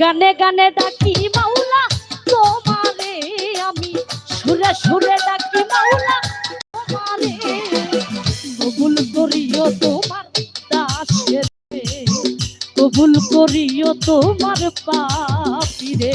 গানে গানে ডাকি মাওলা, তোমারে আমি সুরে সুরে ডাকি মাওলা, তোমারে কবুল করিও তোমার দাসের, কবুল করিও তোমার পাপিরে।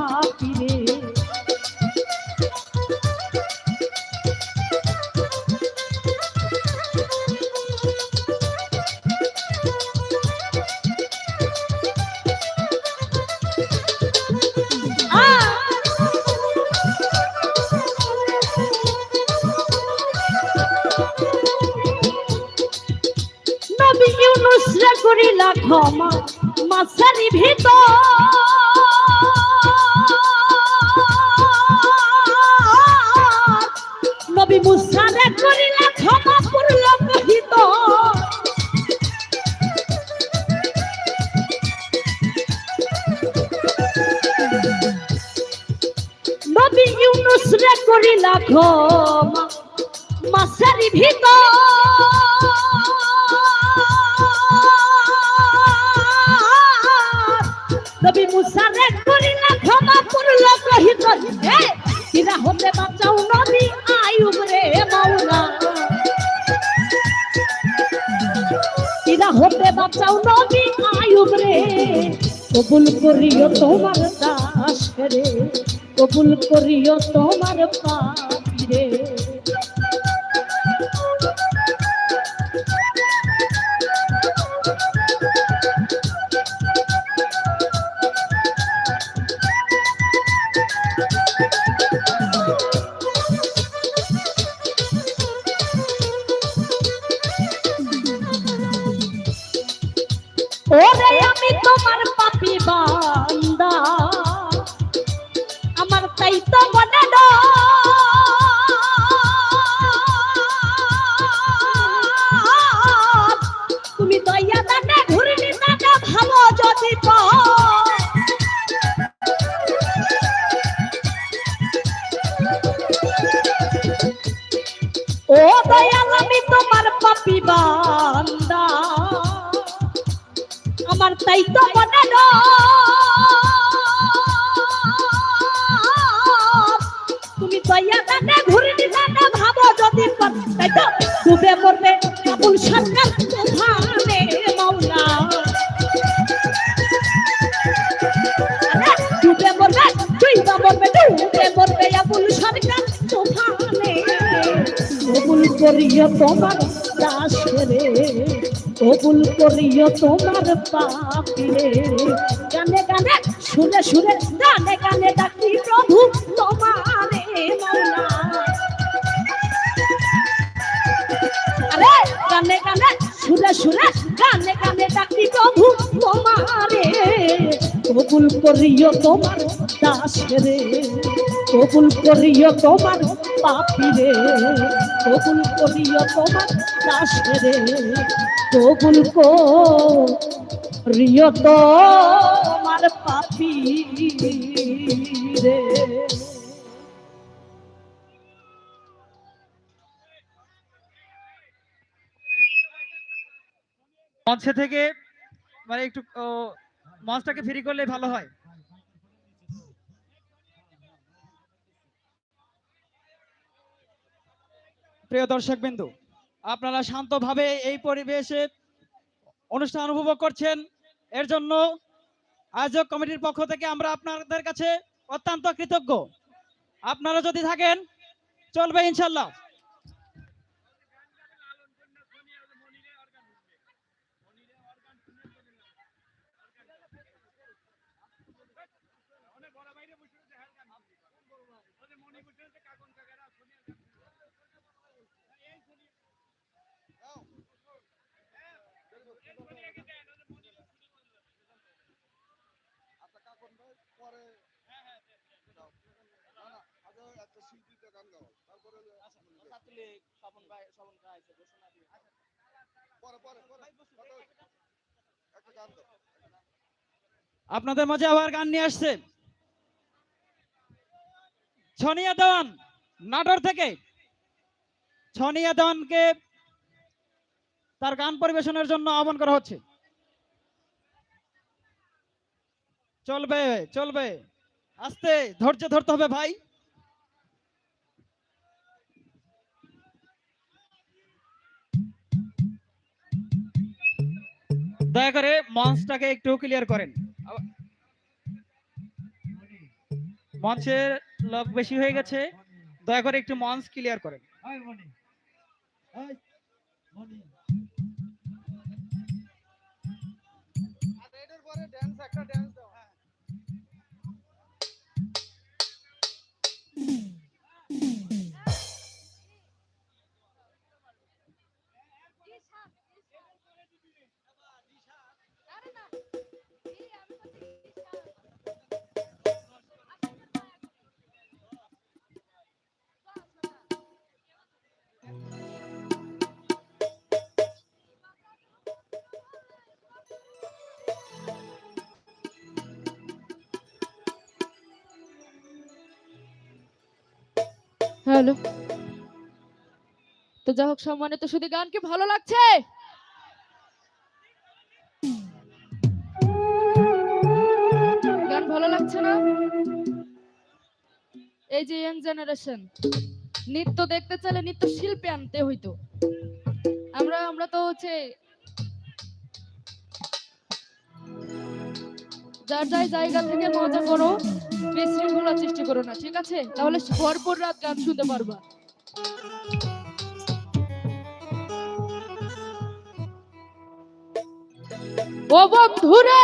ক্ষমা মাছারি ভিতর। নবী মুসা রে করিলা ক্ষমা পুরল কহিত নবী ইউনুস রে করিলা ক্ষমা নবী মুসা রে করিলা, ক্ষমা পড়ল কহিত হে। কিরা হতে বাঁচাও নবী আয়ুব রে মাওলা। কিরা হতে বাঁচাও নবী আয়ুব রে। কবুল করিও তোমার দাস রে। কবুল করিও তোমার পাপি ওরে আমি তোমার পাপি বান্দা আমার তাই তো মনে ডর। তাই তো ডর। তুমি দয়া দানে ঘুরলি দানে ভাবো যদি তাই তো ডুবে মরবে কাবুল সরকার তুফানে মাওলা। ডুবে মরবে ডুইবা মরবে ডুবে মরবে আবুল সরকার তুফানে কবুল করিও তোমার দাস রে কবুল করিও তোমার পাপি গানে গানে শুনে শুনে গানে গানে ডাকি প্রভু তোমারে মাওলা। আরে, গানে গানে শুনে শুনে গানে গানে ডাকি প্রভু তোমারে। কবুল করিও তোমার দাস রে কবুল করিও তোমার পাপি রে কবুল করিও তোমার চাষে কবুল কো পাপি রে। মঞ্চে থেকে মানে একটু মঞ্চটাকে ফ্রি করলে ভালো হয়। প্রিয় দর্শক বিন্দু আপনারা শান্তভাবে এই পরিবেশে অনুষ্ঠান উপভোগ করছেন। এর জন্য আয়োজক কমিটির পক্ষ থেকে আমরা আপনাদের কাছে অত্যন্ত কৃতজ্ঞ। আপনারা যদি থাকেন, চলবে ইনশাল্লাহ। আচ্ছা কাকন ভাই পরে না না আগে একটা শিল্পীতে গান গাও তারপরে পরে পরে পরে একটা গান গাও আপনাদের মাঝে আবার গান নিয়ে আসছে। ছনিয়া দেওয়ান নাটোর থেকে। ছনিয়া দেওয়ানকে তার গান পরিবেশনের জন্য আহ্বান করা হচ্ছে। চলবে চলবে। আস্তে, ধৈর্য ধরতে হবে ভাই। দয়া করে মঞ্চটাকে একটু ক্লিয়ার করেন। মঞ্চের লোক বেশি হয়ে গেছে। দয়া করে একটু মঞ্চ ক্লিয়ার করেন। একটা ড্যান্স হ্যালো। তো যাই হোক, সম্মানিত শুধু গান কি ভালো লাগছে? গান ভালো লাগছে না? এই যে ইয়াং জেনারেশন নৃত্য দেখতে চাইলে নৃত্য শিল্পী আনতে হইতো। আমরা আমরা তো হচ্ছে যার যাই জায়গা থেকে মজা করো। করো না ঠিক আছে? তাহলে ভরপুর রাত গান শুনতে পারবা। ও বন্ধুরে!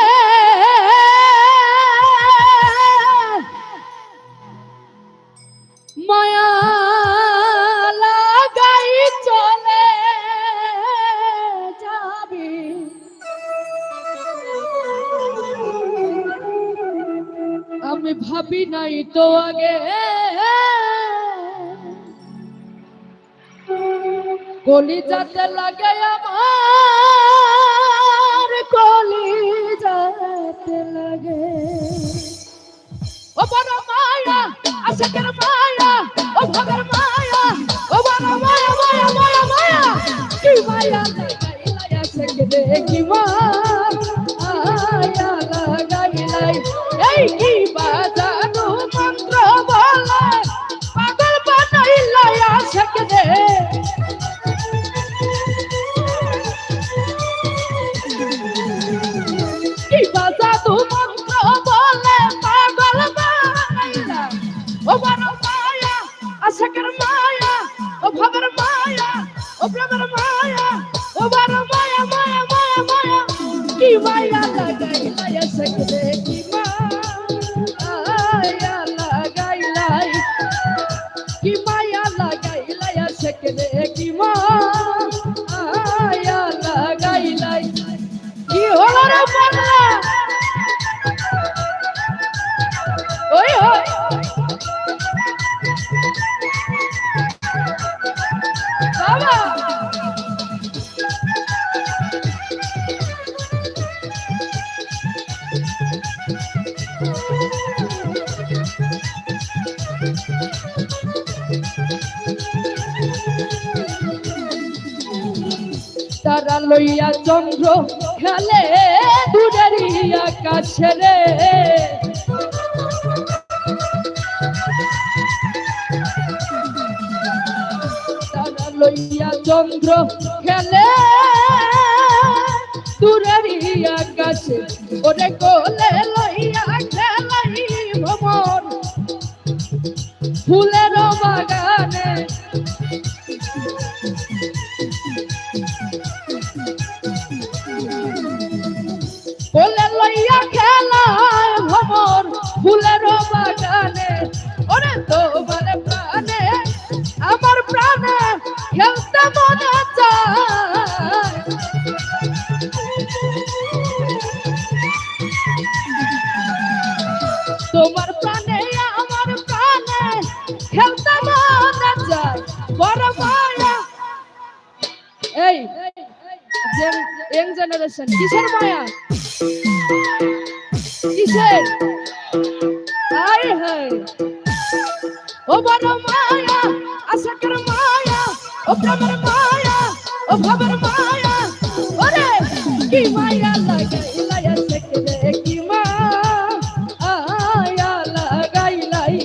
তো আগে কলি যাতে লাগে আমার কলি যাতে লাগে। ও বড় মায়া, আশাকের মায়া, ও ভগর মায়া, ও বড় মায়া মায়া মায়া মায়া, কি মায়া লইয়া চন্দ্র খেলে দূরের আকাশে রে। লইয়া চন্দ্র খেলে দূরের আকাশে। ওরে কোলে জেনারেশন কিসের মায়া কিসের আই হায় ও বড় মায়া আশাকের মায়া ও প্রেমের মায়া ও ভাবের মায়া ওরে কি মায়া লাগাইলা আশাকে কি মায়া লাগাইলাই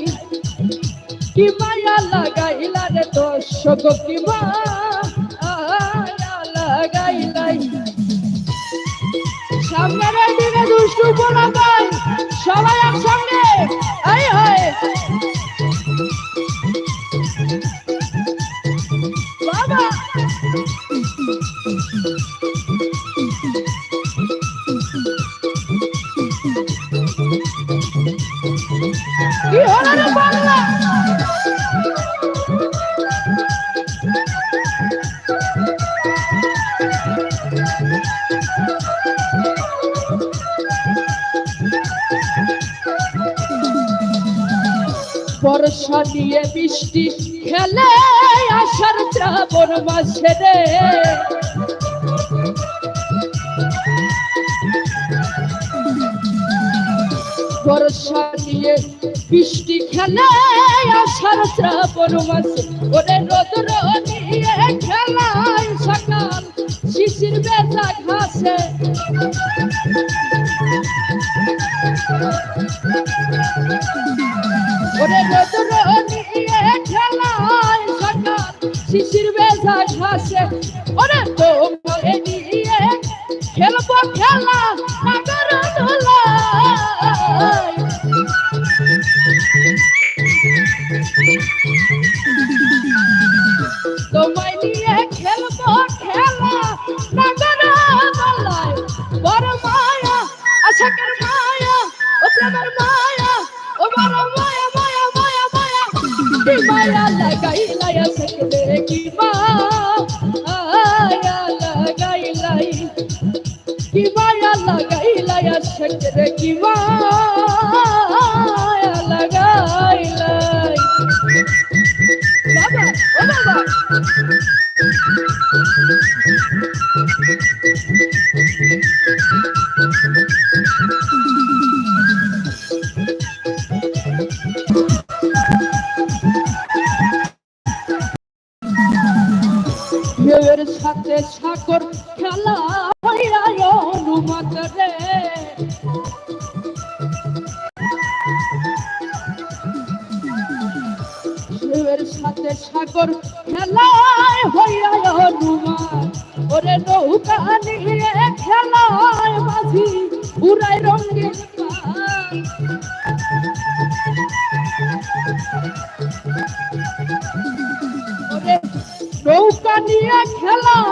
কি মায়া লাগাইলা রে দর্শক কি মায়া সবাই একসঙ্গে বৃষ্টি খেলে আষাঢ় শ্রাবণ মাসে রে। বর্ষা দিয়ে বৃষ্টি খেলে মাসে। ওরে নিয়ে খেলায় সকাল, শিশির ঘাসে। ওরে বেচা ঘাসে ওরে তোমায় নিয়ে খেলব খেলা, নাগর দোলায় তোমায় নিয়ে খেলব খেলা, নাগর দোলায় বড় মায়া, আশাকের মায়া, ও প্রেমের মায়া, ও বড় মায়া মায়া মায়া মায়া। মায়া লাগাইলাই আশাকে কি ঢেউয়ের সাথে সাগর খেলায় হইয়া হনুমান। ওরে নৌকা নিয়ে খেলায় মাঝি উড়াই রঙে নৌকা নিয়ে খেলায়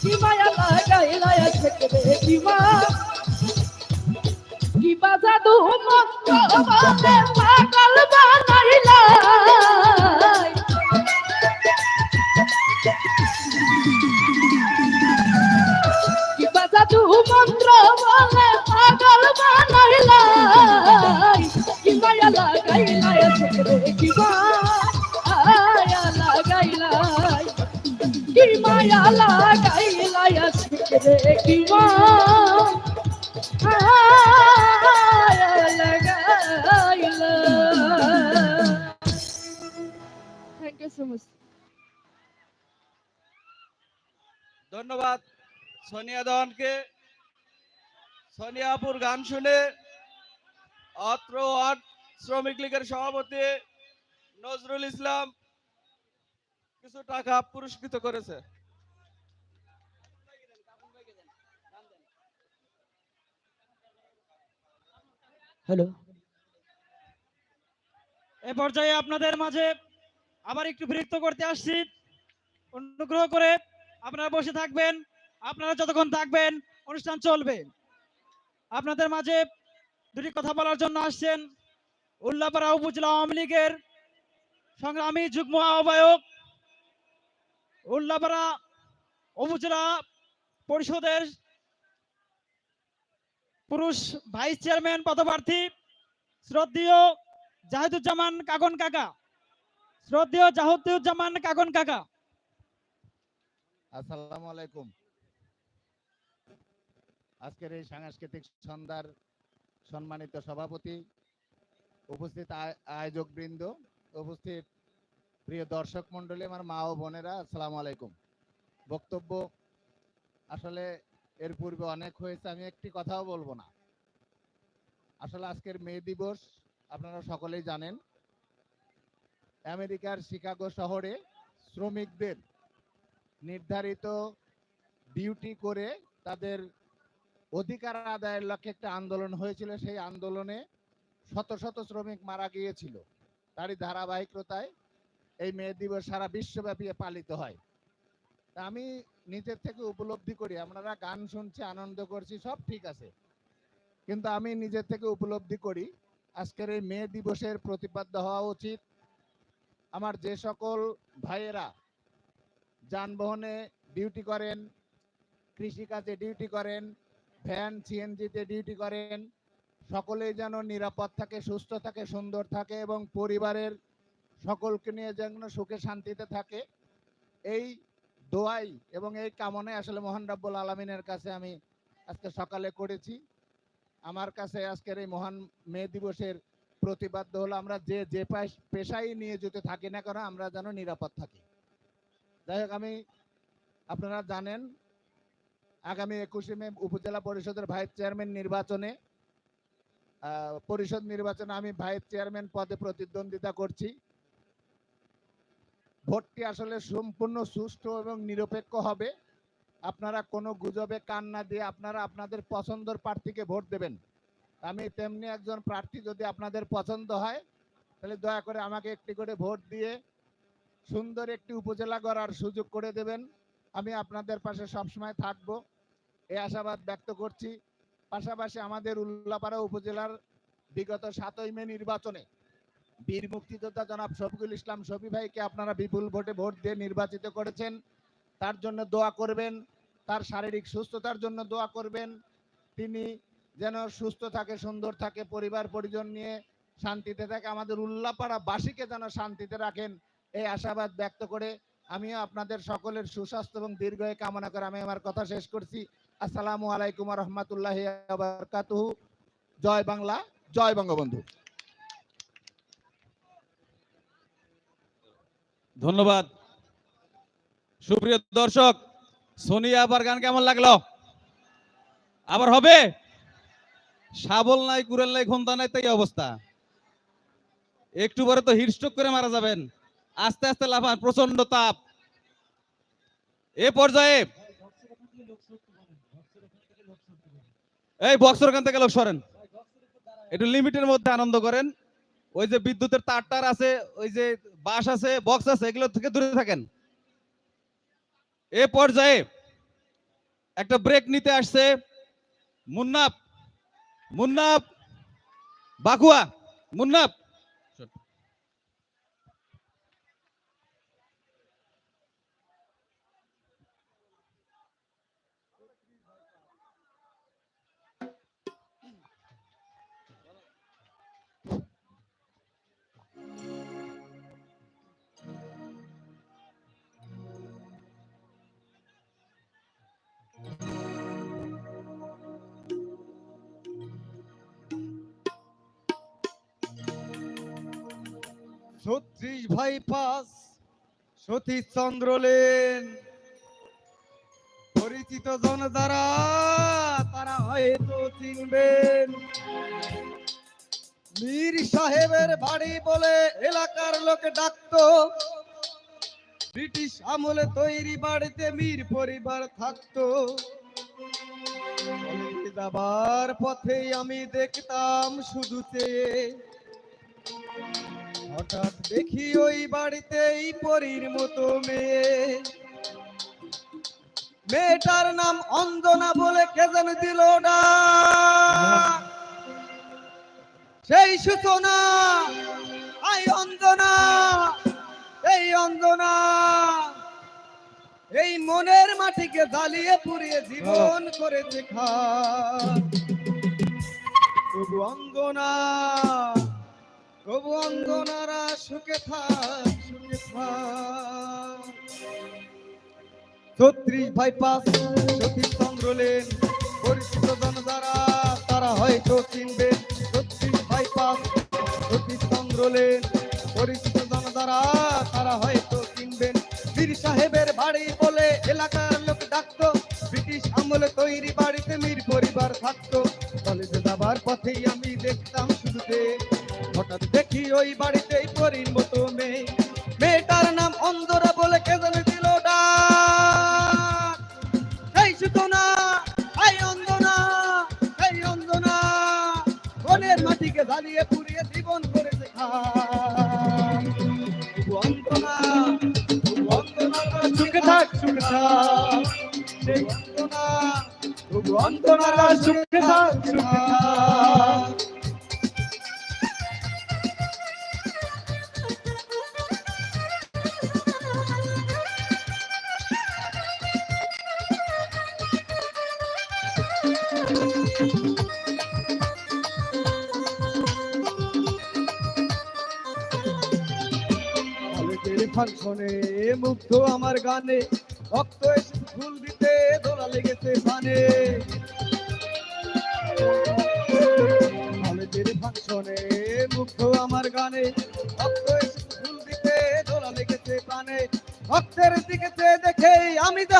কি মায়া লাগাইলা থেকে দেখি মায়া ধন্যবাদ সোনিয়া দহনকে সোনিয়াপুর গান শুনে অত্র ওয়ার্ড শ্রমিক লীগের সভাপতি নজরুল ইসলাম কিছু টাকা পুরস্কৃত করেছে। হ্যালো। এ পর্যায়ে আপনাদের মাঝে আবার একটু বিরক্ত করতে আসছি। অনুগ্রহ করে আপনারা বসে থাকবেন, আপনারা যতক্ষণ থাকবেন, অনুষ্ঠান চলবে। আপনাদের মাঝে দুটি কথা বলার জন্য আসছেন। উল্লাপাড়া উপজেলা আওয়ামী লীগের সংগ্রামী যুগ্ম আহ্বায়ক, উল্লাপাড়া উপজেলা পরিষদের পুরুষ ভাইস চেয়ারম্যান পদপ্রার্থী, শ্রদ্ধেয় জাহিদুজ্জামান কাগন কাকা। শ্রদ্ধেয় জাহিদুজ্জামান কাকন কাকা। আসসালামু আলাইকুম। আজকের এই সাংস্কৃতিক সন্ধ্যার সম্মানিত সভাপতি, উপস্থিত আয়োজক বৃন্দ উপস্থিত প্রিয় দর্শক মন্ডলী আমার মা ও বোনেরা, আসসালামু আলাইকুম। বক্তব্য আসলে এর পূর্বে অনেক হয়েছে, আমি একটি কথাও বলব না। আসলে আজকের মে দিবস আপনারা সকলেই জানেন। আমেরিকার শিকাগো শহরে শ্রমিকদের নির্ধারিত ডিউটি করে তাদের অধিকার আদায়ের লক্ষ্যে একটা আন্দোলন হয়েছিল। সেই আন্দোলনে শত শত শ্রমিক মারা গিয়েছিল। তারই ধারাবাহিকতায় এই মে দিবস সারা বিশ্বব্যাপী পালিত হয়। আমি নিজের থেকে উপলব্ধি করি, আপনারা গান শুনছি, আনন্দ করছি, সব ঠিক আছে। কিন্তু আমি নিজের থেকে উপলব্ধি করি, আজকের এই মে দিবসের প্রতিপাদ্য হওয়া উচিত। আমার যে সকল ভাইয়েরা যানবাহনে ডিউটি করেন, কৃষিকাজে ডিউটি করেন, ভ্যান, সিএনজিতে ডিউটি করেন, সকলেই যেন নিরাপদ থাকে, সুস্থ থাকে, সুন্দর থাকে এবং পরিবারের সকলকে নিয়ে যেন সুখে শান্তিতে থাকে, এই দোয়াই এবং এই কামনায় আসলে মহান রাব্বুল আলমিনের কাছে আমি আজকে সকালে করেছি। আমার কাছে আজকের এই মহান মে দিবসের প্রতিবাদ্য হলো, আমরা যে যে পাশ- পেশাই নিয়ে যদি থাকি না কেন, আমরা যেন নিরাপদ থাকি। যাই হোক, আমি, আপনারা জানেন, আগামী একুশে মে উপজেলা পরিষদের ভাইস চেয়ারম্যান নির্বাচনে পরিষদ নির্বাচনে আমি ভাইস চেয়ারম্যান পদে প্রতিদ্বন্দ্বিতা করছি। ভোটটি আসলে সম্পূর্ণ সুষ্ঠু এবং নিরপেক্ষ হবে। আপনারা কোনো গুজবে কান না দিয়ে আপনারা আপনাদের পছন্দের প্রার্থীকে ভোট দেবেন। আমি তেমনি একজন প্রার্থী যদি আপনাদের পছন্দ হয়, তাহলে দয়া করে আমাকে একটি করে ভোট দিয়ে সুন্দর একটি উপজেলা গড়ার সুযোগ করে দেবেন। আমি আপনাদের পাশে সবসময় থাকব। এই আশাবাদ ব্যক্ত করছি। পাশাপাশি আমাদের উল্লাপাড়া উপজেলার বিগত সাতই মে নির্বাচনে বীর মুক্তিযোদ্ধা জনাব শফিকুল ইসলাম শফি ভাইকে আপনারা বিপুল ভোটে ভোট দিয়ে নির্বাচিত করেছেন। তার জন্য দোয়া করবেন, তার শারীরিক সুস্থতার জন্য দোয়া করবেন। তিনি যেন সুস্থ থাকে, সুন্দর থাকে, পরিবার, পরিজন নিয়ে শান্তিতে থাকে, আমাদের উল্লাপাড়া বাসীকে যেন শান্তিতে রাখেন, এই আশাবাদ ব্যক্ত করে আমিও আপনাদের সকলের সুস্বাস্থ্য এবং দীর্ঘায়ু কামনা করে আমি আমার কথা শেষ করছি। আসসালামু আলাইকুম রহমতুল্লাহ জয় বাংলা, জয় বঙ্গবন্ধু। ধন্যবাদ। সুপ্রিয় দর্শক, সোনিয়া আবার গান কেমন লাগল? আবার হবে? শাবল নাই কুড়েল নাই ঘণ্টা নাই, তাই অবস্থা। একটু পরে তো হিটস্ট্রোক করে মারা যাবেন। আস্তে আস্তে লাফান প্রচণ্ড তাপ। এ পর্যায়ে এই বক্সের ওখান থেকে লোক সরেন। একটু লিমিটের মধ্যে আনন্দ করেন। ওই যে বিদ্যুতের তার টার আছে, ওই যে বাস আছে বক্স আছে, এগুলো থেকে দূরে থাকেন। এ পর্যায়ে একটা ব্রেক নিতে আসছে মুন্নাফ মুন্নাপ বাকুয়া মুন্নাপ ছত্রিশ ভাই পাস, সতীশ চন্দ্র লেন। পরিচিত জন যারা, তারা হয়তো চিনবেন। মীর সাহেবের বাড়ি বলে এলাকার লোকে ডাকতো। ব্রিটিশ আমলে তৈরি বাড়িতে মীর পরিবার থাকতো। যাবার পথেই আমি দেখতাম শুধু চেয়ে হঠাৎ দেখি ওই বাড়িতেই পরীর মতো মেয়ে। মেয়েটার নাম অঞ্জনা বলে কে যেন দিল ডাক। সেই সূচনা, আই অঞ্জনা, এই অঞ্জনা। এই মনের মাটিকে জ্বালিয়ে পুড়িয়ে জীবন করেছে খা অঞ্জনা। তবু অঙ্গনারা সুখে থাক ছত্রিশ ভাই পাস সতীশ চন্দ্র লেন, পরিচিত জন যারা, তারা হয়তো চিনবে ছত্রিশ ভাই পাস সতীশ চন্দ্র লেন, পরিচিত জন যারা, তারা হয়তো চিনবেন। বীর সাহেবের বাড়ি বলে এলাকার লোক ডাকতো, ব্রিটিশ আমলে তৈরি বাড়িতে মীর পরিবার থাকতো। কলেজে যাবার পথেই আমি দেখতাম শুরুতে হঠাৎ দেখি ওই বাড়িতেই পরীর মতো মেয়ে। মেয়েটার নাম অন্ধরা বলে কে যেন দিল এই সুতনা, এই অন্ধনা এই অন্ধনা বনের অন্ধনা অন্ধনা সুখে থাক সুখে থাক। অন্ধনা অন্ধনা সুখে থাক সুখে থাক। কলেজের মুগ্ধ আমার গানে, ভক্ত এসে ফুল দিতে দোলা লেগেছে পানে কলেজের ফাংশনে মুগ্ধ আমার গানে, ভক্ত এসে ফুল দিতে দোলা লেগেছে ভক্তের দিকে দেখে আমি যে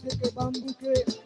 থেকে বাম্বুকে স্বপ্ন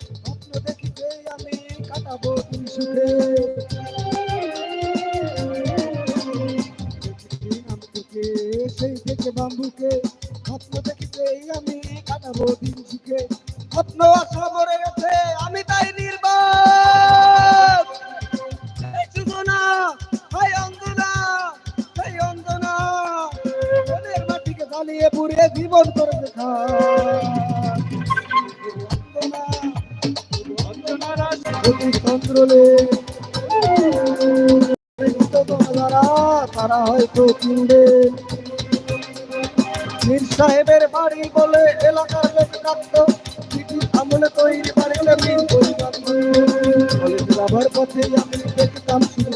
ঘর পথে আমি দেখতাম শুরু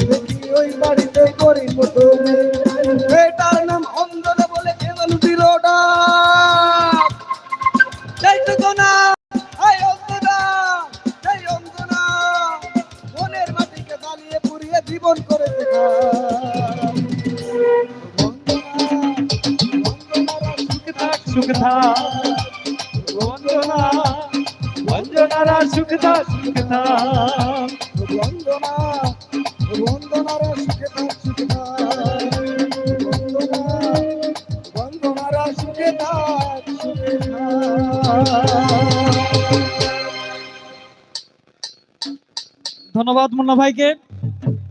দেখি ওই বাড়িতে করি মতো মুন্না ভাইকে